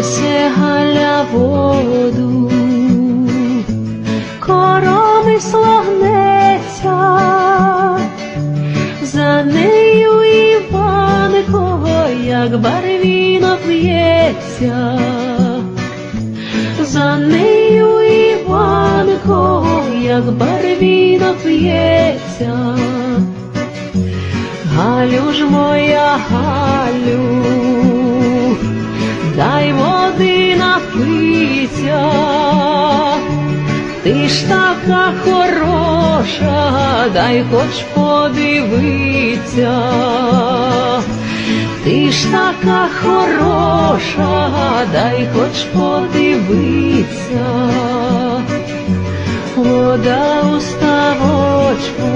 несе Галя воду, коромисло гнеться, за нею Іванко, як барвінок в'ється, за нею Іванко, як барвінок в'ється. Галю ж моя Галю, води ти ж така хороша, дай хоч подивиться, ти ж така хороша, дай хоч подивиться, вода у ставочку